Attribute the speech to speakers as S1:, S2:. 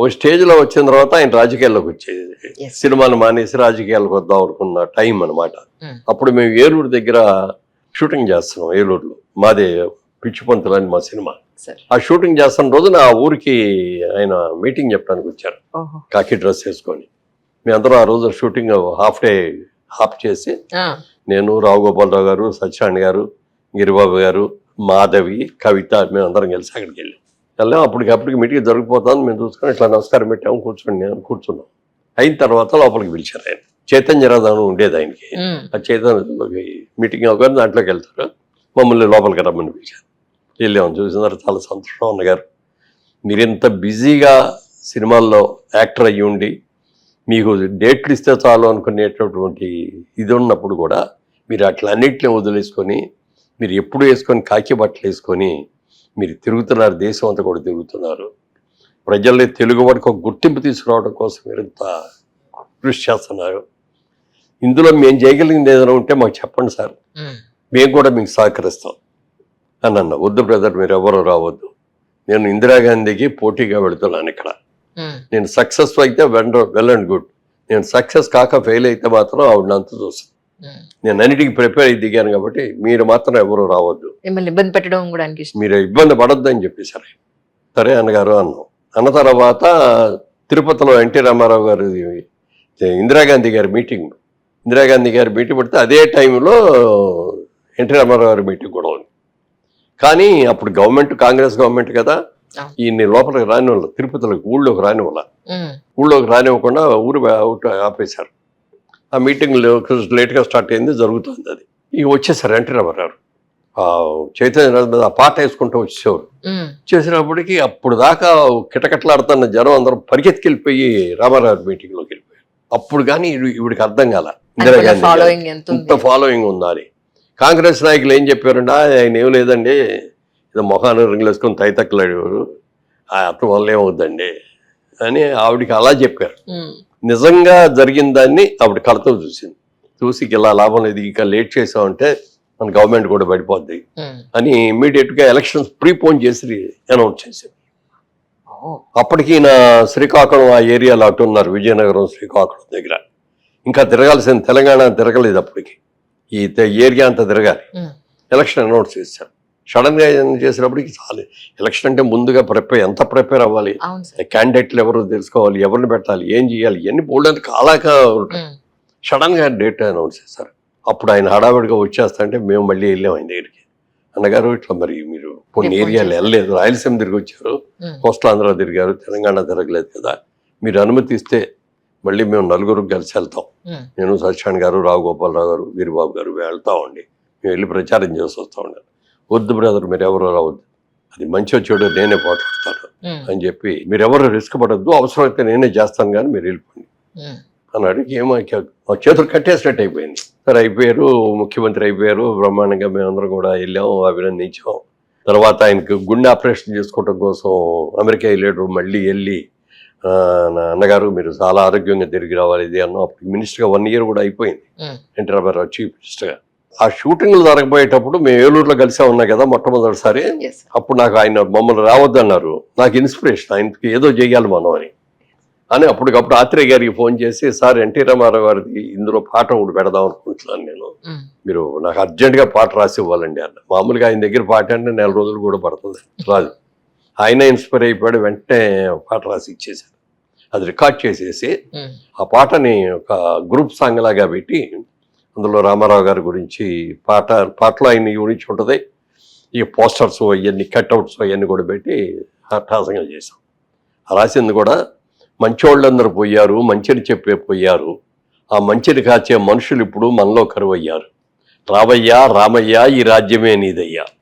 S1: ఒక స్టేజ్లో వచ్చిన తర్వాత ఆయన రాజకీయాల్లోకి వచ్చేది. సినిమాను మానేసి రాజకీయాలకు వద్దాం అనుకున్న టైం అన్నమాట.
S2: Hmm.
S1: అప్పుడు మేము ఏలూరు దగ్గర షూటింగ్ చేస్తున్నాం ఏలూరులో. మాదే పిచ్చిపంతులు అని మా సినిమా. ఆ షూటింగ్ చేస్తున్న రోజున ఆ ఊరికి ఆయన మీటింగ్ చెప్పడానికి వచ్చారు. కాకి డ్రెస్ వేసుకొని. మేమందరం ఆ రోజు షూటింగ్ హాఫ్ డే హాఫ్ చేసి నేను రావు గోపాలరావు గారు సత్యనారాయణ గారు గిరిబాబు గారు మాధవి కవిత మేము అందరం కలిసి అక్కడికి వెళ్ళాం. వెళ్ళాం. అప్పటికి అప్పటికి మీటింగ్ జరిగిపోతాను మేము చూసుకొని ఇట్లా నమస్కారం పెట్టాము కూర్చోండి నేను కూర్చున్నాం. అయిన తర్వాత లోపలికి పిలిచారు ఆయన. చైతన్య రథం ఉండేది ఆయనకి. ఆ చైతన్య మీటింగ్ అవ్వగానే దాంట్లోకి వెళ్తారు. మమ్మల్ని లోపలికి రమ్మని పిలిచారు. వెళ్ళాము చూసిన తర్వాత చాలా సంతోషం అన్నగారు. మీరు ఇంత బిజీగా సినిమాల్లో యాక్టర్ అయ్యి ఉండి మీకు డేట్లు ఇస్తే చాలు అనుకునేటటువంటి ఇది ఉన్నప్పుడు కూడా మీరు అట్లన్నింటినీ వదిలేసుకొని మీరు ఎప్పుడు వేసుకొని కాకి బట్టలు వేసుకొని మీరు తిరుగుతున్నారు దేశం అంతా కూడా తిరుగుతున్నారు. ప్రజల్ని తెలుగు వాడికి ఒక గుర్తింపు తీసుకురావడం కోసం మీరు ఇంత కృషి చేస్తున్నారు. ఇందులో మేము చేయగలిగింది ఏదైనా ఉంటే మాకు చెప్పండి సార్. మేము కూడా మీకు సహకరిస్తాం. అని అన్న. వద్దు బ్రదర్ మీరు ఎవరు రావద్దు. నేను ఇందిరాగాంధీకి పోటీగా వెళుతున్నాను ఇక్కడ. నేను సక్సెస్ అయితే వెల్ వెల్ అండ్ గుడ్. నేను సక్సెస్ కాక ఫెయిల్ అయితే మాత్రం ఆవిడ అంత చూస్తాను. నేను అన్నిటికీ ప్రిపేర్ అయ్యి దిగాను కాబట్టి మీరు మాత్రం ఎవరు రావద్దు.
S2: మిమ్మల్ని ఇబ్బంది పెట్టడం కూడా
S1: మీరు ఇబ్బంది పడొద్దు అని చెప్పేశారు ఆయన. సరే అన్నగారు అన్నాం అన్న తర్వాత తిరుపతిలో ఎన్టీ రామారావు గారి ఇందిరాగాంధీ గారి మీటింగ్. ఇందిరాగాంధీ గారి మీటింగ్ పెడితే అదే టైంలో ఎన్టీ రామారావు గారి మీటింగ్ కూడా ఉంది. కానీ అప్పుడు గవర్నమెంట్ కాంగ్రెస్ గవర్నమెంట్ కదా. ఈయన్ని లోపలికి రాని వాళ్ళ తిరుపతిలోకి ఊళ్ళోకి రాని వాళ్ళ
S2: ఉమ్,
S1: ఊళ్ళోకి రానివ్వకుండా ఊరు ఆపేశారు. ఆ మీటింగ్ లేట్గా స్టార్ట్ అయింది జరుగుతుంది అది. ఇక వచ్చేసారు ఎన్టీ రామారావు ఆ చైతన్య మీద ఆ పాట వేసుకుంటూ వచ్చేవారు చేసినప్పటికీ అప్పుడు దాకా కిటకట్లాడుతున్న జనం అందరూ పరిగెత్తుకెళ్ళిపోయి రామారావు మీటింగ్లోకి వెళ్ళిపోయారు. అప్పుడు కానీ ఈవిడికి అర్థం కాల. ఇంత ఫాలోయింగ్ ఉందా అని. కాంగ్రెస్ నాయకులు ఏం చెప్పారంటే "ఆ, ఆయన ఏం లేదండి. ఏదో మొహాన్ని రింగులు వేసుకొని తైతక్కలాడేవారు. ఆ అతని వల్ల ఏమవుద్దండి? అని ఆవిడికి అలా చెప్పారు. నిజంగా జరిగిన దాన్ని ఆవిడ కళతో చూసింది. చూసి ఇలా లాభం లేదు ఇక లేట్ చేసామంటే మన గవర్నమెంట్ కూడా పడిపోద్ది. అని ఇమ్మీడియట్గా ఎలక్షన్స్ ప్రీపోన్ చేసి అనౌన్స్
S2: ఓ,
S1: అప్పటికి నా శ్రీకాకుళం ఆ ఏరియాలో అటు ఉన్నారు విజయనగరం శ్రీకాకుళం దగ్గర. ఇంకా తిరగాల్సిన తెలంగాణ తిరగలేదు అప్పటికి. ఈ ఏరియా అంతా తిరగాలి. ఎలక్షన్ అనౌన్స్ చేశారు. సడన్గా ఏం చేసినప్పటికి చాలు. ఎలక్షన్ అంటే ముందుగా ప్రిపేర్ ఎంత ప్రిపేర్ అవ్వాలి? క్యాండిడేట్లు ఎవరు తెలుసుకోవాలి? ఎవరిని పెట్టాలి? ఏం చేయాలి? ఇవన్నీ బోల్డ్ కాలాక ఉంటాయి. సడన్గా డేట్ అనౌన్స్ చేశారు. అప్పుడు ఆయన హడావిడిగా వచ్చేస్తంటే మేము మళ్ళీ వెళ్ళాం ఆయన దగ్గరికి. అన్నగారు ఇట్లా మరి మీరు కొన్ని ఏరియాలు. వెళ్ళలేదు. రాయలసీమ తిరిగి వచ్చారు.
S2: ఉమ్,
S1: కోస్తాంధ్ర తిరిగారు. తెలంగాణ తిరగలేదు కదా. మీరు అనుమతి ఇస్తే మళ్ళీ మేము నలుగురు కలిసి వెళ్తాం. నేను సత్యనారాయణ గారు రావు గోపాలరావు గారు వీరబాబు గారు వెళ్తామండి మేము వెళ్ళి ప్రచారం చేసి వస్తా ఉండాలి. వద్దు బ్రదర్ మీరు ఎవరు రావద్దు అది మంచి చెడు నేనే పోట్లాడతాను అని చెప్పి మీరు ఎవరు రిస్క్ పడద్దు అవసరమైతే నేనే చేస్తాను కానీ మీరు వెళ్ళిపోండి. అన్నాడు ఏమో మా చేతులు కట్టేసినట్టు అయిపోయింది. సరే అయిపోయారు ముఖ్యమంత్రి అయిపోయారు బ్రహ్మాండంగా మేమందరం కూడా వెళ్ళాం అభినందించాం తర్వాత ఆయనకు గుండె ఆపరేషన్ చేసుకోవడం కోసం అమెరికా వెళ్ళాడు మళ్ళీ వెళ్ళి నా అన్నగారు మీరు చాలా ఆరోగ్యంగా తిరిగి రావాలి ఇది అన్నాం అప్పుడు మినిస్టర్గా వన్ ఇయర్ కూడా అయిపోయింది. ఎన్టీ రామారావు చీఫ్ మినిస్టర్గా. ఆ షూటింగ్లు జరగబోయేటప్పుడు మేము ఏలూరులో కలిసే ఉన్నాం కదా మొట్టమొదటిసారి. అప్పుడు నాకు ఆయన మమ్మల్ని రావద్దన్నారు. నాకు ఇన్స్పిరేషన్ ఆయనకి ఏదో చేయాలి మనం అని. అని అప్పటికప్పుడు ఆత్రేయ గారికి ఫోన్ చేసి సార్ ఎన్టీ రామారావు గారిది ఇందులో పాట ఒకటి పెడదాం అనుకుంటున్నాను నేను.
S2: ఉమ్,
S1: మీరు నాకు అర్జెంటుగా పాట రాసి ఇవ్వాలండి అన్న మామూలుగా ఆయన దగ్గర పాట అంటే నెల రోజులు కూడా పడుతుంది. రాదు. ఆయన ఇన్స్పైర్ అయిపోయాడు వెంటనే పాట రాసి ఇచ్చేశారు అది రికార్డ్ చేసేసి
S2: ఉమ్,
S1: ఆ పాటని ఒక గ్రూప్ సాంగ్ లాగా పెట్టి అందులో రామారావు గారి గురించి పాట పాటలో ఆయన గురించి ఉంటుంది. ఈ పోస్టర్స్ అవన్నీ కట్అవుట్స్ అవన్నీ కూడా పెట్టి అట్టాసంగా చేశాం. రాసింది కూడా మంచోళ్ళందరూ పోయారు మంచిని చెప్పే పోయారు. ఆ మంచిని కాచే మనుషులు ఇప్పుడు మనలో కరువయ్యారు. రావయ్యా రామయ్య ఈ రాజ్యమే నీదయ్యా.